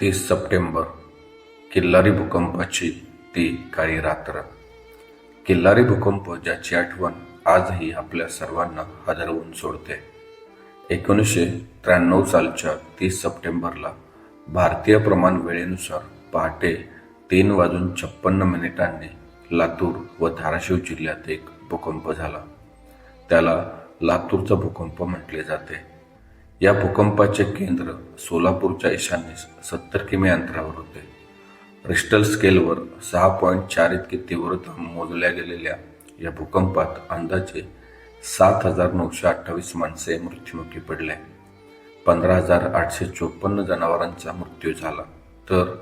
तीस सप्टेंबर किल्लारी भूकंपाची ती काळी रात्र. किल्लारी भूकंप ज्याची आठवण आजही आपल्या सर्वांना हजरवून सोडते. एकोणीसशे त्र्याण्णव सालच्या तीस सप्टेंबरला भारतीय प्रमाण वेळेनुसार पहाटे तीन वाजून छप्पन्न मिनिटांनी लातूर व धाराशिव जिल्ह्यात एक भूकंप झाला. त्याला लातूरचा भूकंप म्हटले जाते. या भूकंपाचे केंद्र सोलापूरच्या ईशान्येस सत्तर किमी अंतरावर होते. रिस्टल स्केलवर सहा पॉईंट चार इतकी तीव्रता मोजल्या गेलेल्या या भूकंपात अंदाजे सात हजार नऊशे अठ्ठावीस माणसे मृत्युमुखी पडले. पंधरा हजार आठशे चोपन्न जनावरांचा मृत्यू झाला. तर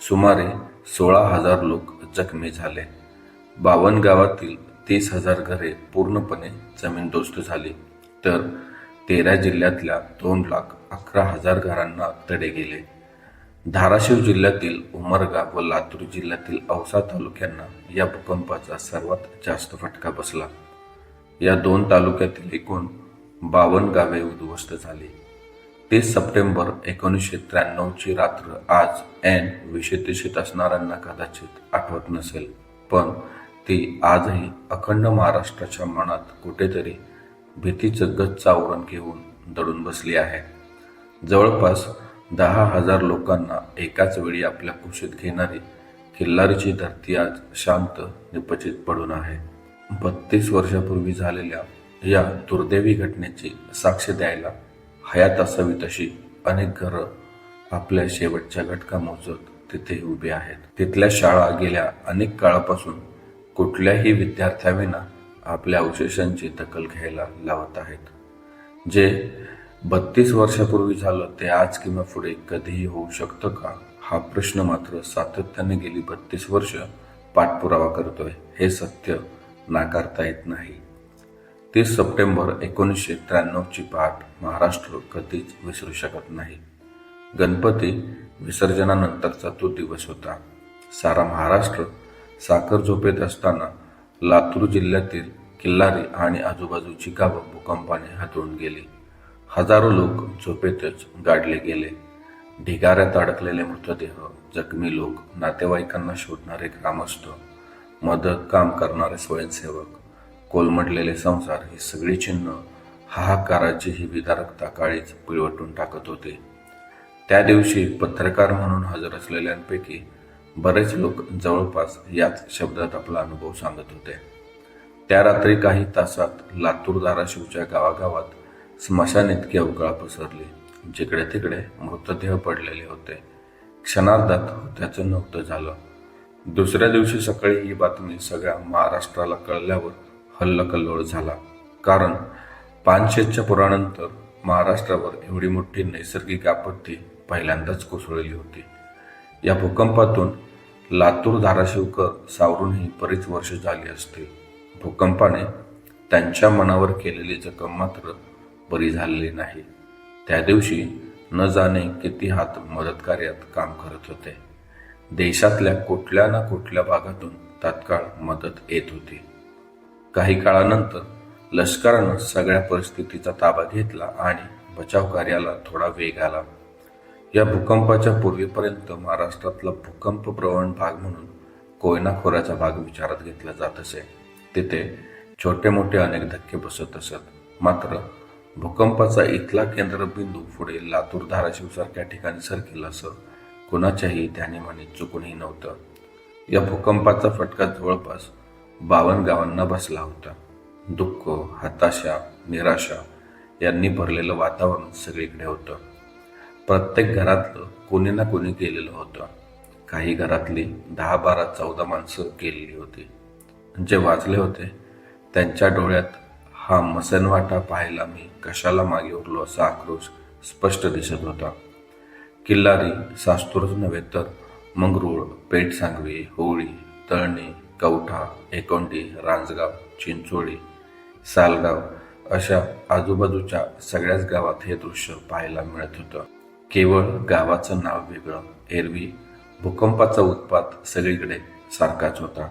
सुमारे सोळा हजार लोक जखमी झाले. बावन्न गावातील तीस हजार घरे पूर्णपणे जमीनदोस्त झाली. तर तेरा जिल्ह्यातल्या दोन लाख अकरा हजार घरांना तडे गेले. धाराशिव जिल्ह्यातील उमरगा व लातूर जिल्ह्यातील औसा तालुक्यांना या भूकंपाचा सर्वात जास्त फटका बसला. या दोन तालुक्यातील एकूण बावन्न गावे उद्ध्वस्त झाली. तीस सप्टेंबर एकोणीसशे त्र्याण्णवची रात्र आज एन विशेषित असणाऱ्यांना कदाचित आठवत नसेल पण ती आजही अखंड महाराष्ट्राच्या मनात कुठेतरी भीतीचं गच्च आवरण घेऊन दडून बसली आहे. जवळपास दहा हजार लोकांना एकाच वेळी आपल्या कुशीत घेणारी किल्लारीची धरती आज शांत निपचित पडून आहे. बत्तीस वर्षापूर्वी झालेल्या या दुर्दैवी घटनेची साक्ष द्यायला हयात असावी तशी अनेक घरं आपल्या शेवटच्या घटका मोजत तिथे उभी आहेत. तिथल्या शाळा गेल्या अनेक काळापासून कुठल्याही विद्यार्थ्याविना आपल्या अवशेषांची दखल घ्यायला लावत आहेत. जे बत्तीस वर्षापूर्वी झालं ते आज किंवा पुढे कधीही होऊ शकतं का? हा प्रश्न मात्र सातत्याने गेली बत्तीस वर्ष पाठपुरावा करतोय हे सत्य नाकारता येत नाही. तीस सप्टेंबर एकोणीसशे त्र्याण्णवची पाठ महाराष्ट्र कधीच विसरू शकत नाही. गणपती विसर्जनानंतरचा तो दिवस होता. सारा महाराष्ट्र साखर झोपेत असताना लातूर जिल्ह्यातील किल्लारी आणि आजूबाजूची गावं भूकंपाने हातळून गेली. हजारो लोक झोपेतच गाडले गेले. ढिगाऱ्यात अडकलेले मृतदेह जखमी लोक नातेवाईकांना शोधणारे ग्रामस्थ मदत काम करणारे स्वयंसेवक कोलमडलेले संसार ही सगळी चिन्ह हाहाकाराची ही विदारकता काळीच पिळवटून टाकत होते. त्या दिवशी पत्रकार म्हणून हजर असलेल्यांपैकी बरेच लोक जवळपास याच शब्दात आपला अनुभव सांगत होते. त्या रात्री काही तासात लातूर धाराशिवच्या गावागावात स्मशान इतकी अवकाळ पसरली जिकडे तिकडे मृतदेह पडलेले होते. क्षणार्धात त्याचं नव्हतं झालं. दुसऱ्या दिवशी सकाळी ही बातमी सगळ्या महाराष्ट्राला कळल्यावर हल्लकल्लोळ झाला. कारण पानशेतच्या पुरानंतर महाराष्ट्रावर एवढी मोठी नैसर्गिक आपत्ती पहिल्यांदाच कोसळली होती. या भूकंपातून लातूर धाराशिवकर सावरूनही बरीच वर्ष झाली असतील. भूकंपाने त्यांच्या मनावर केलेली जखम मात्र बरी झालेली नाही. त्या दिवशी न जाणे किती हात मदत कार्यात काम करत होते. देशातल्या कुठल्या ना कुठल्या भागातून तात्काळ मदत येत होती. काही काळानंतर लष्करानं सगळ्या परिस्थितीचा ताबा घेतला आणि बचाव कार्याला थोडा वेग आला. या भूकंपाच्या पूर्वीपर्यंत महाराष्ट्रातला भूकंप प्रवण भाग म्हणून कोयना खोऱ्याचा भाग विचारात घेतला जात असे. तिथे छोटे मोठे अनेक धक्के बसत असत. मात्र भूकंपाचा इथला केंद्रबिंदू पुढे लातूर धाराशिवसारख्या ठिकाणी सरकेला असं कुणाच्याही त्याने म्हणे चुकूनही नव्हतं. या भूकंपाचा फटका जवळपास बावन्न गावांना बसला होता. दुःख हताशा निराशा यांनी भरलेलं वातावरण सगळीकडे होतं. प्रत्येक घरातलं कोणी ना कोणी गेलेलं होतं. काही घरातली दहा बारा चौदा माणसं गेलेली होती. जे वाचले होते त्यांच्या डोळ्यात हा मसनवाटा पाहायला मी कशाला मागे उरलो असा आक्रोश स्पष्ट दिसत होता. किल्लारी सास्तूरच नव्हे तर मंगरूळ पेठ सांगवी होळी तळणी कवठा एकोंडी रांजगाव चिंचोळी सालगाव अशा आजूबाजूच्या सगळ्याच गावात हे दृश्य पाहायला मिळत होतं. केवळ गावाचं नाव वेगळं. एरवी भूकंपाचा उत्पात सगळीकडे सारखाच होता.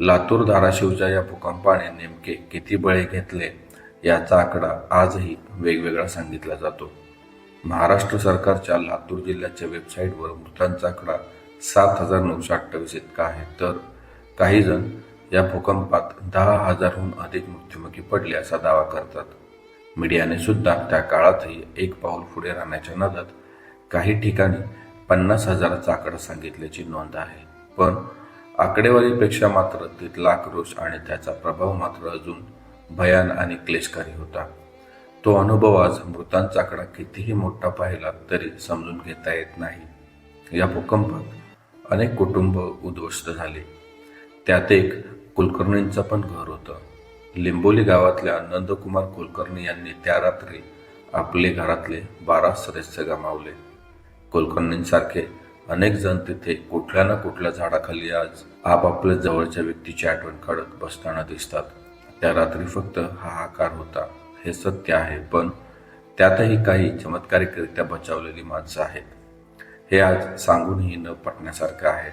लातूर धाराशिवच्या या भूकंपाने नेमके किती बळे घेतले याचा आकडा आजही वेगवेगळा सांगितला जातो. महाराष्ट्र सरकारच्या लातूर जिल्ह्याच्या वेबसाईटवर मृतांचा आकडा सात हजार नऊशे अठ्ठावीस इतका आहे. तर काही जण या भूकंपात दहा हजारहून अधिक मृत्युमुखी पडले असा दावा करतात. मीडियाने सुद्धा त्या काळातही एक पाऊल पुढे राहण्याच्या नादात काही ठिकाणी पन्नास हजाराचा आकडा सांगितल्याची नोंद आहे. पण आकडेवारीपेक्षा मात्र तिथला आक्रोश आणि त्याचा प्रभाव मात्र अजून भयान आणि क्लेशकारी होता. तो अनुभव आज मृतांचा आकडा कितीही मोठा पाहिला तरी समजून घेता येत नाही. या भूकंपात अनेक कुटुंब उद्ध्वस्त झाले. त्यात एक कुलकर्णींचं पण घर होतं. लिंबोली गावातल्या नंदकुमार कुलकर्णी यांनी त्या रात्री आपले घरातले बारा सदस्य गमावले. कुलकर्णींसारखे अनेक जण तिथे कुठल्या ना कुठल्या झाडाखाली आज आपापल्या जवळच्या व्यक्तीची आठवण काढत बसताना दिसतात. त्या रात्री फक्त हाहाकार होता. हे सत्य आहे पण त्यातही काही चमत्कारिकरित्या बचावलेली माणसं आहेत. हे आज सांगूनही न पटण्यासारखं आहे.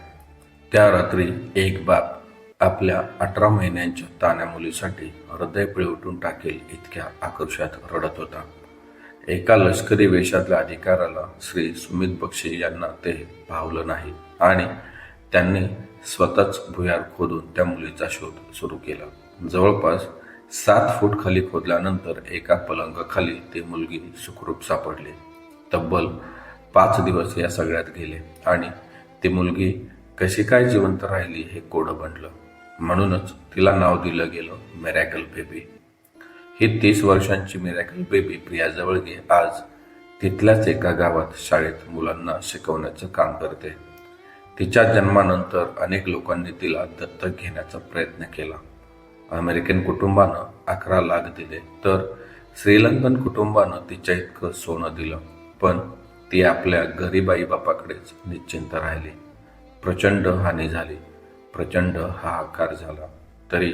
त्या रात्री एक बाप आपल्या अठरा महिन्यांच्या तान्या मुलीसाठी हृदय पिळवटून टाकेल इतक्या आकर्षात रडत होता. एका लष्करी वेशातल्या अधिकाराला श्री सुमित बक्षी यांना ते भावलं नाही आणि त्यांनी स्वतःच भुयार खोदून त्या मुलीचा शोध सुरू केला. जवळपास सात फूट खाली खोदल्यानंतर एका पलंगाखाली ती मुलगी सुखरूप सापडली. तब्बल पाच दिवस या सगळ्यात गेले आणि ती मुलगी कशी काय जिवंत राहिली हे कोडं बनलं. म्हणूनच तिला नाव दिलं गेलं मेरॅकल बेबी ही तीस वर्षांची मिरॅकल बेबी प्रिया जवळगे आज तिथल्याच एका गावात शाळेत मुलांना शिकवण्याचं काम करते. तिच्या जन्मानंतर अनेक लोकांनी तिला दत्तक घेण्याचा प्रयत्न केला. अमेरिकन कुटुंबानं अकरा लाख दिले तर श्रीलंकन कुटुंबानं तिच्या इतकं सोनं दिलं. पण ती आपल्या गरीब बापाकडेच निश्चिंत राहिली. प्रचंड हानी झाली. प्रचंड हाहाकार झाला. तरी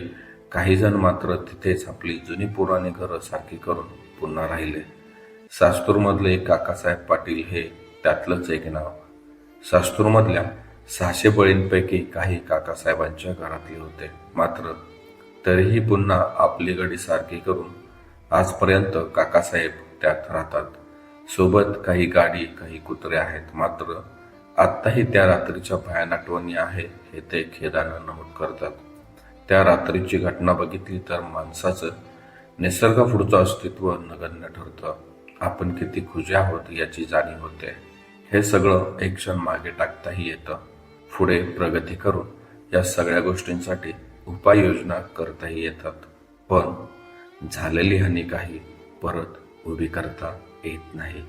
काही जण मात्र तिथेच आपली जुनी पुराणी घरं सारखी करून पुन्हा राहिले. सास्तूरमधले काकासाहेब पाटील हे त्यातलंच एक नाव. सास्तूरमधल्या सहाशे बळींपैकी काही काकासाहेबांच्या घरातले होते. मात्र तरीही पुन्हा आपली गडी सारखी करून आजपर्यंत काकासाहेब त्यात राहतात. सोबत काही गाडी काही कुत्रे आहेत. मात्र आत्ताही त्या रात्रीच्या भयान आठवणी आहे हे ते खेदानं नमूद करतात. त्या रात्रीची घटना बघितली तर माणसाचं निसर्गापुढचं अस्तित्व नगण्य ठरतं. आपण किती खुजे आहोत याची जाणीव होते. हे सगळं एक क्षण मागे टाकताही येतं. पुढे प्रगती करून या सगळ्या गोष्टींसाठी उपाययोजना करताही येतात. पण झालेली हानी काही परत उभी करता येत नाही.